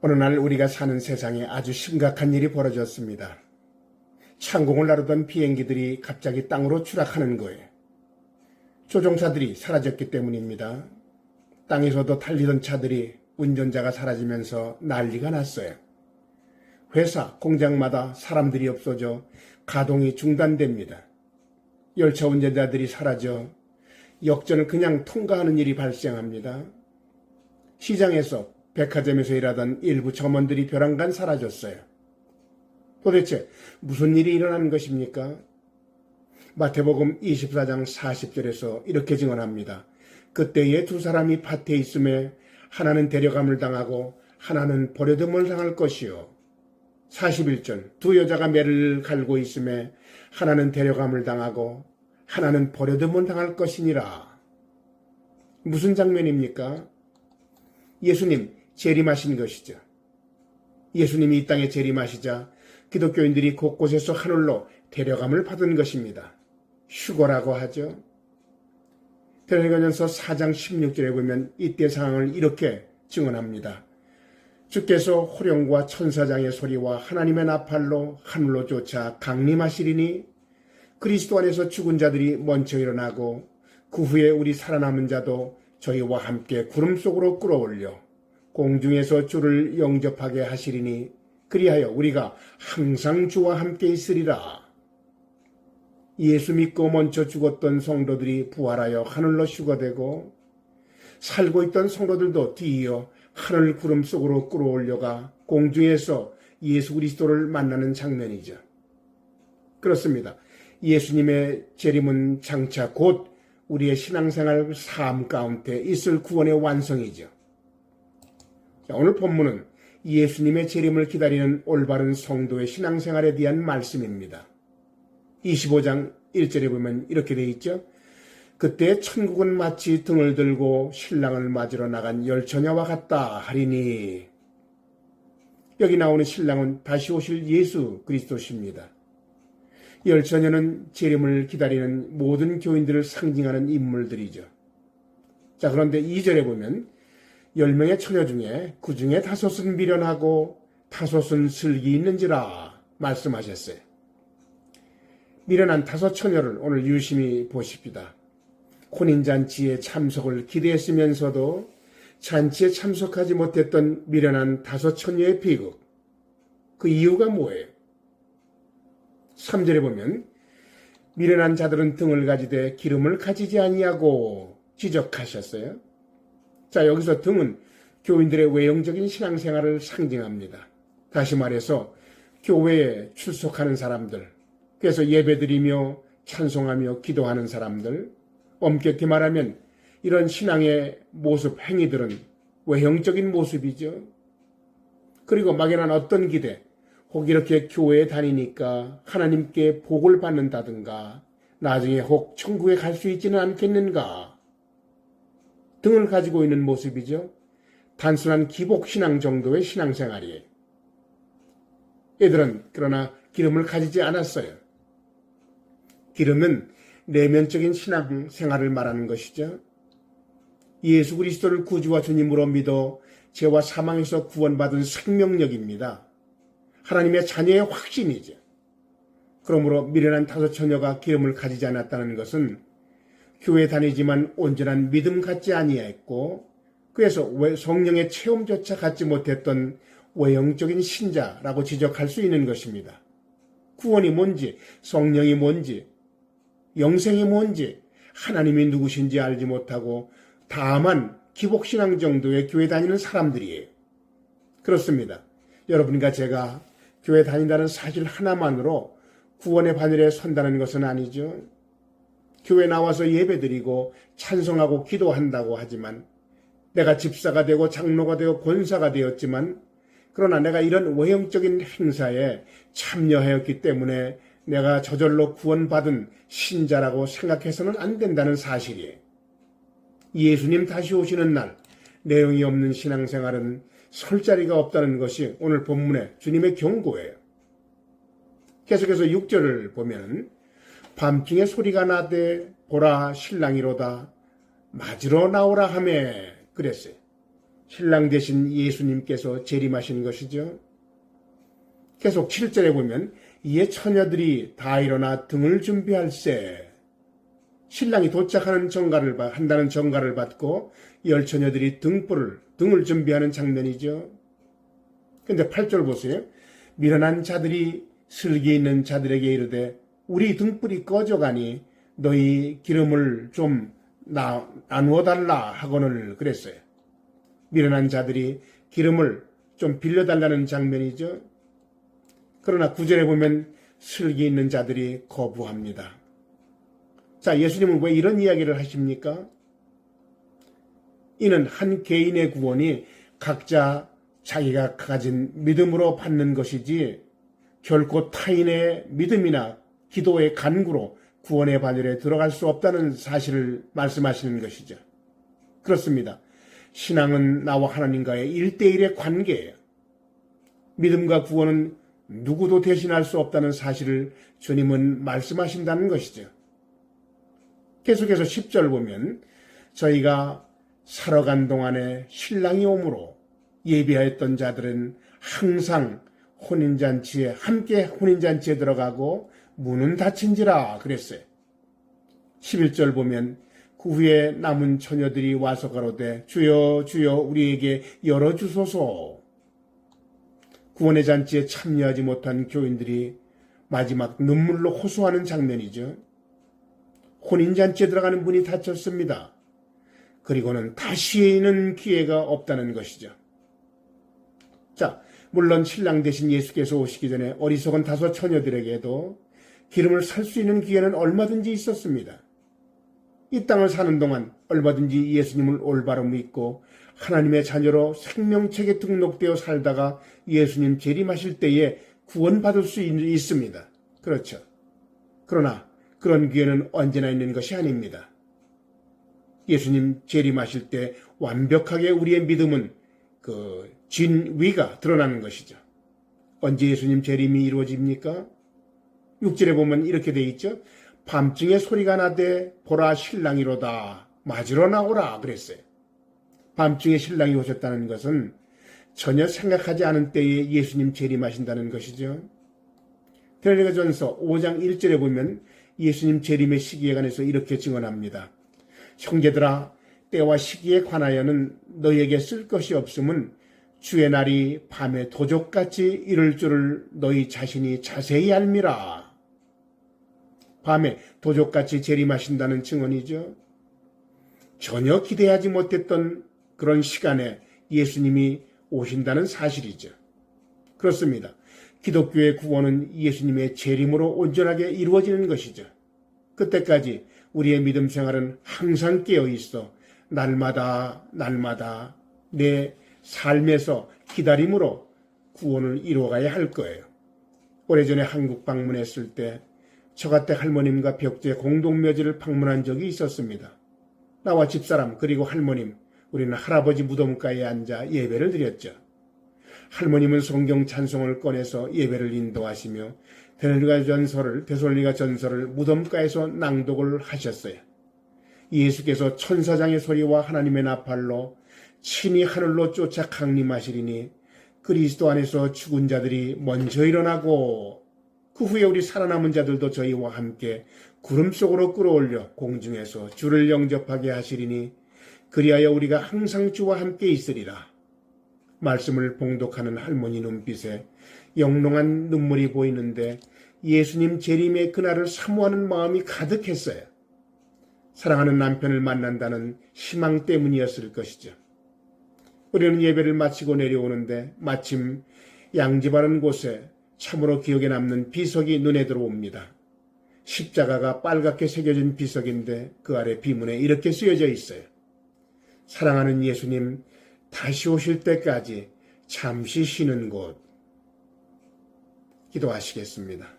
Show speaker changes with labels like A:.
A: 어느 날 우리가 사는 세상에 아주 심각한 일이 벌어졌습니다. 창공을 나르던 비행기들이 갑자기 땅으로 추락하는 거예요. 조종사들이 사라졌기 때문입니다. 땅에서도 달리던 차들이 운전자가 사라지면서 난리가 났어요. 회사, 공장마다 사람들이 없어져 가동이 중단됩니다. 열차 운전자들이 사라져 역전을 그냥 통과하는 일이 발생합니다. 시장에서 백화점에서 일하던 일부 점원들이 벼랑간 사라졌어요. 도대체 무슨 일이 일어난 것입니까? 마태복음 24장 40절에서 이렇게 증언합니다. 그때에 두 사람이 밭에 있음에 하나는 데려감을 당하고 하나는 버려둠을 당할 것이요. 41절 두 여자가 매를 갈고 있음에 하나는 데려감을 당하고 하나는 버려둠을 당할 것이니라. 무슨 장면입니까? 예수님 재림하신 것이죠. 예수님이 이 땅에 재림하시자 기독교인들이 곳곳에서 하늘로 데려감을 받은 것입니다. 휴거라고 하죠. 데려가면서 4장 16절에 보면 이때 상황을 이렇게 증언합니다. 주께서 호령과 천사장의 소리와 하나님의 나팔로 하늘로 쫓아 강림하시리니 그리스도 안에서 죽은 자들이 먼저 일어나고 그 후에 우리 살아남은 자도 저희와 함께 구름 속으로 끌어올려 공중에서 주를 영접하게 하시리니 그리하여 우리가 항상 주와 함께 있으리라. 예수 믿고 먼저 죽었던 성도들이 부활하여 하늘로 휴거되고 살고 있던 성도들도 뒤이어 하늘 구름 속으로 끌어올려가 공중에서 예수 그리스도를 만나는 장면이죠. 그렇습니다. 예수님의 재림은 장차 곧 우리의 신앙생활 삶 가운데 있을 구원의 완성이죠. 자, 오늘 본문은 예수님의 재림을 기다리는 올바른 성도의 신앙생활에 대한 말씀입니다. 25장 1절에 보면 이렇게 되어 있죠. 그때 천국은 마치 등을 들고 신랑을 맞으러 나간 열 처녀와 같다 하리니 여기 나오는 신랑은 다시 오실 예수 그리스도십니다. 열 처녀는 재림을 기다리는 모든 교인들을 상징하는 인물들이죠. 자, 그런데 2절에 보면 10명의 처녀 중에 그 중에 다섯은 미련하고 다섯은 슬기 있는지라 말씀하셨어요. 미련한 다섯 처녀를 오늘 유심히 보십시다. 혼인잔치에 참석을 기대했으면서도 잔치에 참석하지 못했던 미련한 다섯 처녀의 비극. 그 이유가 뭐예요? 3절에 보면 미련한 자들은 등을 가지되 기름을 가지지 아니하고 지적하셨어요. 자, 여기서 등은 교인들의 외형적인 신앙생활을 상징합니다. 다시 말해서 교회에 출석하는 사람들, 그래서 예배드리며 찬송하며 기도하는 사람들, 엄격히 말하면 이런 신앙의 모습, 행위들은 외형적인 모습이죠. 그리고 막연한 어떤 기대, 혹 이렇게 교회에 다니니까 하나님께 복을 받는다든가, 나중에 혹 천국에 갈 수 있지는 않겠는가 등을 가지고 있는 모습이죠. 단순한 기복신앙 정도의 신앙생활이에요. 애들은 그러나 기름을 가지지 않았어요. 기름은 내면적인 신앙 생활을 말하는 것이죠. 예수 그리스도를 구주와 주님으로 믿어 죄와 사망에서 구원받은 생명력입니다. 하나님의 자녀의 확신이죠. 그러므로 미련한 다섯 처녀가 기름을 가지지 않았다는 것은 교회 다니지만 온전한 믿음 갖지 아니했고 그래서 성령의 체험조차 갖지 못했던 외형적인 신자라고 지적할 수 있는 것입니다. 구원이 뭔지, 성령이 뭔지, 영생이 뭔지, 하나님이 누구신지 알지 못하고 다만 기복신앙 정도의 교회 다니는 사람들이에요. 그렇습니다. 여러분과 제가 교회 다닌다는 사실 하나만으로 구원의 바늘에 선다는 것은 아니죠. 교회 나와서 예배드리고 찬송하고 기도한다고 하지만 내가 집사가 되고 장로가 되고 권사가 되었지만 그러나 내가 이런 외형적인 행사에 참여하였기 때문에 내가 저절로 구원받은 신자라고 생각해서는 안 된다는 사실이에요. 예수님 다시 오시는 날 내용이 없는 신앙생활은 설 자리가 없다는 것이 오늘 본문의 주님의 경고예요. 계속해서 6절을 보면 밤중에 소리가 나되 보라 신랑이로다 맞으러 나오라 하매 그랬어요. 신랑 대신 예수님께서 재림하신 것이죠. 계속 7절에 보면 이에 처녀들이 다 일어나 등을 준비할세. 신랑이 도착하는 정가를 받, 한다는 정가를 받고 열 처녀들이 등불을 등을 준비하는 장면이죠. 근데 8절 보세요. 미련한 자들이 슬기 있는 자들에게 이르되 우리 등불이 꺼져가니 너희 기름을 좀 나, 나누어 달라 하고는 그랬어요. 미련한 자들이 기름을 좀 빌려달라는 장면이죠. 그러나 구절에 보면 슬기 있는 자들이 거부합니다. 자, 예수님은 왜 이런 이야기를 하십니까? 이는 한 개인의 구원이 각자 자기가 가진 믿음으로 받는 것이지 결코 타인의 믿음이나 기도의 간구로 구원의 반열에 들어갈 수 없다는 사실을 말씀하시는 것이죠. 그렇습니다. 신앙은 나와 하나님과의 일대일의 관계예요. 믿음과 구원은 누구도 대신할 수 없다는 사실을 주님은 말씀하신다는 것이죠. 계속해서 10절 보면 저희가 살아간 동안에 신랑이 오므로 예비하였던 자들은 항상 혼인잔치에 함께 혼인잔치에 들어가고 문은 닫힌지라 그랬어요. 11절 보면 그 후에 남은 처녀들이 와서 가로되 주여 주여 우리에게 열어주소서 구원의 잔치에 참여하지 못한 교인들이 마지막 눈물로 호소하는 장면이죠. 혼인잔치에 들어가는 문이 닫혔습니다. 그리고는 다시는 기회가 없다는 것이죠. 자, 물론 신랑 대신 예수께서 오시기 전에 어리석은 다섯 처녀들에게도 기름을 살 수 있는 기회는 얼마든지 있었습니다. 이 땅을 사는 동안 얼마든지 예수님을 올바로 믿고 하나님의 자녀로 생명책에 등록되어 살다가 예수님 재림하실 때에 구원받을 수 있습니다. 그렇죠. 그러나 그런 기회는 언제나 있는 것이 아닙니다. 예수님 재림하실 때 완벽하게 우리의 믿음은 그 진위가 드러나는 것이죠. 언제 예수님 재림이 이루어집니까? 6절에 보면 이렇게 돼 있죠. 밤중에 소리가 나되 보라 신랑이로다 맞으러 나오라 그랬어요. 밤중에 신랑이 오셨다는 것은 전혀 생각하지 않은 때에 예수님 재림하신다는 것이죠. 데레가 전서 5장 1절에 보면 예수님 재림의 시기에 관해서 이렇게 증언합니다. 형제들아 때와 시기에 관하여는 너희에게 쓸 것이 없음은 주의 날이 밤에 도적같이 이를 줄을 너희 자신이 자세히 알미라. 밤에 도적같이 재림하신다는 증언이죠. 전혀 기대하지 못했던 그런 시간에 예수님이 오신다는 사실이죠. 그렇습니다. 기독교의 구원은 예수님의 재림으로 온전하게 이루어지는 것이죠. 그때까지 우리의 믿음 생활은 항상 깨어 있어 날마다 날마다 내 삶에서 기다림으로 구원을 이루어가야 할 거예요. 오래전에 한국 방문했을 때 처가댁 할머님과 벽제 공동묘지를 방문한 적이 있었습니다. 나와 집사람 그리고 할머님 우리는 할아버지 무덤가에 앉아 예배를 드렸죠. 할머님은 성경 찬송을 꺼내서 예배를 인도하시며 데살리가 전설을 데살리가 전설을 무덤가에서 낭독을 하셨어요. 예수께서 천사장의 소리와 하나님의 나팔로 친히 하늘로 쫓아 강림하시리니 그리스도 안에서 죽은 자들이 먼저 일어나고 그 후에 우리 살아남은 자들도 저희와 함께 구름 속으로 끌어올려 공중에서 주를 영접하게 하시리니 그리하여 우리가 항상 주와 함께 있으리라. 말씀을 봉독하는 할머니 눈빛에 영롱한 눈물이 보이는데 예수님 재림의 그날을 사모하는 마음이 가득했어요. 사랑하는 남편을 만난다는 희망 때문이었을 것이죠. 우리는 예배를 마치고 내려오는데 마침 양지바른 곳에 참으로 기억에 남는 비석이 눈에 들어옵니다. 십자가가 빨갛게 새겨진 비석인데 그 아래 비문에 이렇게 쓰여져 있어요. 사랑하는 예수님, 다시 오실 때까지 잠시 쉬는 곳. 기도하시겠습니다.